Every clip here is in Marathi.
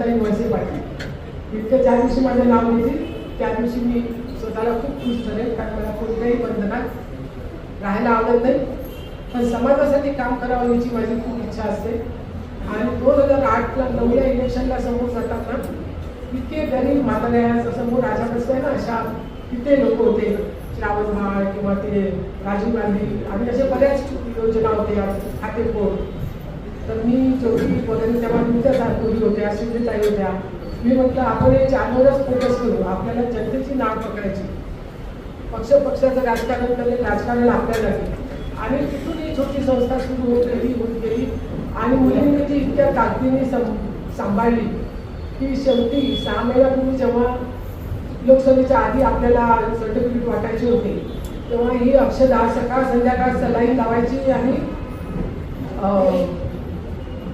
वळसे पाटील इतकं ज्या दिवशी माझं नाव घेतील त्या दिवशी मी स्वतःला खूप खुश ठरेल कारण मला कोणत्याही बंधनात राहायला आवडत नाही. पण समाजासाठी काम करावं याची माझी खूप इच्छा असते. आणि दोन हजार आठला नवल्या इलेक्शनला समोर जातात ना इतके गरीब मातालयाचा समोर राजा बसलाय ना अशा तिथे लोक होते. श्रावण महाळ किंवा ते राजीव गांधी. आणि अशा बऱ्याच योजना होत्या खातेपोट तर मी चौथी वगैरे तेव्हा तुमच्या सारखी होत्या ताई होत्या. मी म्हटलं आपण हे चारवरच फोकस करू. आपल्याला जनतेची नाव पकडायची. पक्ष पक्षाचं राजकारण करणे राजकारण आपल्याला नाही. आणि तिथून ही छोटी संस्था सुरू होत गेली होत गेली. आणि मुलींनी ती इतक्या ताकदीने सं सांभाळली की शेवटी सहा महिन्यापूर्वी जेव्हा लोकसभेच्या आधी आपल्याला सर्टिफिकेट वाटायचे होते तेव्हा ही अक्षदा सकाळ संध्याकाळ सलाई लावायची आणि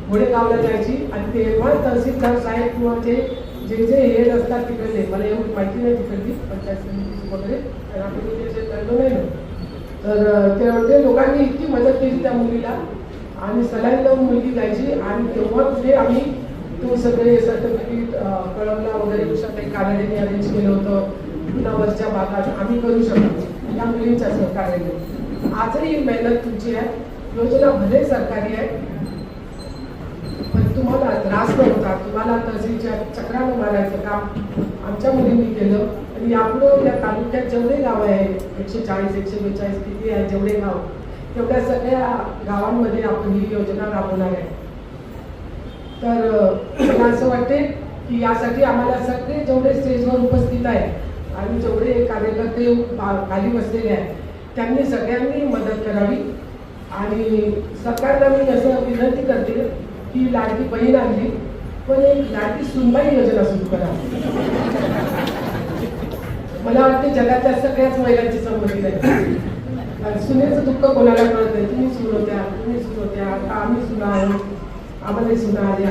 घोडे घोडेगावला जायची आणि तेव्हा तहसीलदार साहेब किंवा ते जे जे हेड असतात तिकडले मला एवढी माहिती नाही तिकडली पंचायत समितीची वगैरे कारण नाही तर ते ते लोकांनी इतकी मदत केली त्या मुलीला आणि सलाईन लावून मुलगी जायची आणि तेव्हा जे आम्ही तो सगळे सर्टिफिकेट कळमला वगैरे काही कार्यालयाने अरेंज केलं होतं. पुन्हा वरच्या भागात आम्ही करू शकतो. या मुलींच्या सहकार्याने. आजही मेहनत तुमची आहे. योजना भले सरकारी आहे तुम्हाला त्रास न होता तुम्हाला तहसीलच्या चक्रानं मारायचं काम आमच्या मुलींनी केलं. आणि यापुढं या तालुक्यात जेवढे गाव आहे एकशे चाळीस एकशे बेचाळीस किती आहे जेवढे गाव तेवढ्या सगळ्या गावांमध्ये आपण ही योजना राबवणार आहे. तर मला असं वाटते की यासाठी आम्हाला सगळे जेवढे स्टेजवर उपस्थित आहेत आणि जेवढे कार्यकर्ते खाली बसलेले आहेत त्यांनी सगळ्यांनी मदत करावी. आणि सरकारला मी असं विनंती करते की लाडकी बहीण आणली पण एक लाडकी सुनबाई योजना सुरू करा. मला वाटते जगातल्या सगळ्याच महिलांची संमती नाही. सुनेचं दुःख कोणाला कळत नाही? तुम्ही सुन होत्या तुम्ही सुन होत्या आता आम्ही सुना आहोत आम्हालाही सुना आल्या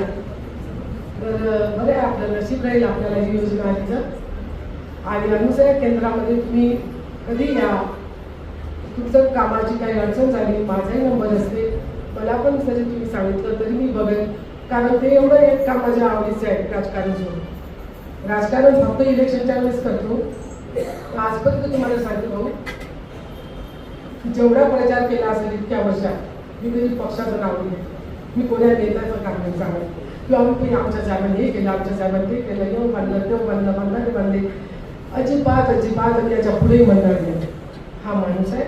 तर बरं आहे आपलं नशीब राहील आपल्याला ही योजना आली तर. आणि अनुसया केंद्रामध्ये तुम्ही कधी या? तुमचं कामाची काही अडचण झाली माझाही नंबर असते. मला पण जरी तुम्ही सांगितलं तरी मी बघेन. कारण ते एवढं एक काम माझ्या आवडीचं आहे राजकारण सोडून. राजकारण फक्त इलेक्शनच्या वेळेस करतो. आजपर्यंत तुम्हाला सांगितलं जेवढा प्रचार केला असेल इतक्या वर्षात मी कधी पक्षाचं नाव नाही मी कोणा नेत्याचं काम नाही सांगत. किंवा मी आमच्या साहेबांनी हे केलं आमच्या साहेबांनी ते केलं येऊ बांधलं तेव्हा बांधलं बांधणारे बांधले अजिबात अजिबात आणि याच्या पुढेही म्हणणार नाही. हा माणूस आहे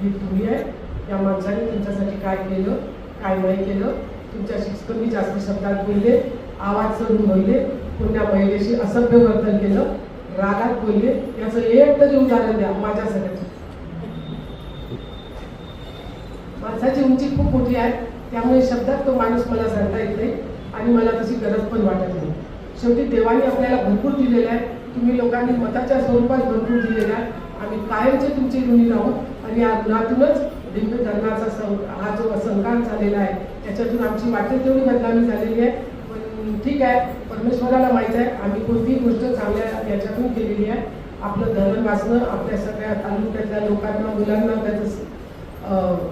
ही तुम्ही आहे या माणसाने तुमच्यासाठी काय केलं काय नाही केलं तुमच्याशी कमी जास्त शब्दात बोलले आवाज चढून बोलले कोणत्या महिलेशी असभ्य वर्तन केलं रागात बोलले याचं एक तरी उदाहरण द्या माझ्यासाठी. माणसाची उंची खूप मोठी आहे त्यामुळे शब्दात तो माणूस मला सांगता येत नाही आणि मला तशी गरज पण वाटत नाही. शेवटी देवाने आपल्याला भरपूर दिलेलं आहे. तुम्ही लोकांनी मताच्या स्वरूपात भरपूर दिलेलं आहे. आम्ही कायमचे तुमचे ऋणी आहोत आणि या गुणातूनच दिव्य धर्माचा सं हा जो संघात झालेला आहे त्याच्यातून आमची वाटेल तेवढी बदनामी झालेली आहे. पण ठीक आहे परमेश्वराला माहीत आहे आम्ही कोणतीही गोष्ट चांगल्या याच्यातून केलेली आहे. आपलं धरण वाचणं आपल्या सगळ्या तालुक्यातल्या लोकांना मुलांना त्याचं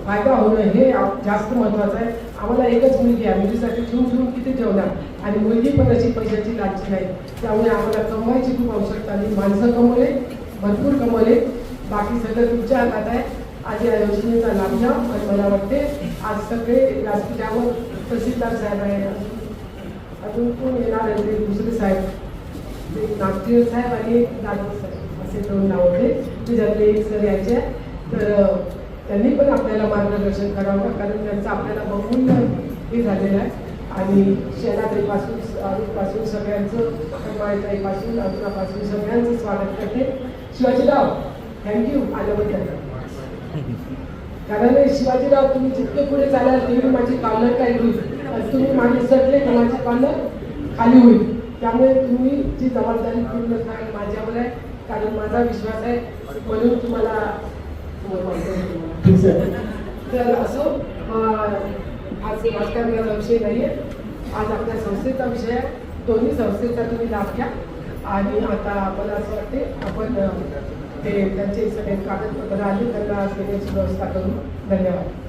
फायदा होणं हे जास्त महत्वाचं आहे. आम्हाला एकच मुलगी आहे मुलीसाठी ठेवून ठेवून किती ठेवणार? आणि मुलगी पण अशी पैशाची लालची नाही. त्यामुळे आम्हाला कमवायची खूप आवश्यकता नाही माणसं कमवले भरपूर कमवले. बाकी सगळं तुमच्या हातात आहे. आज या योजनेचा लाभ घ्या. आणि मला वाटते आज सगळे व्यासपीठावर तहसीलदार साहेब आहे अजून- अजून कोण येणार आहे ते दुसरे साहेब? ते नागपूर साहेब आणि एक साहेब. असे दोन नाव होते. त्याच्यातले एक सर यायचे. तर त्यांनी पण आपल्याला मार्गदर्शन करावं कारण त्यांचं आपल्याला बघून हे झालेलं आहे. आणि शेणाताईपासून आरोपासून सगळ्यांचं कमाईताईपासून अजूनपासून सगळ्यांचं स्वागत करते. शिवाजीराव थँक्यू आल्याबद्दल कारण शिवाजीराव तुम्ही जितके पुढे चालाल तेवढी माझी पावलं काय होईल आणि तुम्ही मागे सरले तर माझी पावलं खाली होईल. त्यामुळे तुम्ही जी जबाबदारी पूर्ण कराल माझ्यावर आहे. कारण माझा विश्वास आहे. म्हणून तुम्हाला तर असो आज राजकारणाचा विषय नाही आहे आज आपल्या संस्थेचा विषय आहे. दोन्ही संस्थेचा तुम्ही लाभ घ्या. आणि आता मला असं वाटते आपण ते त्यांचे सगळे कागदपत्र आले त्यांना देण्याची व्यवस्था करून धन्यवाद.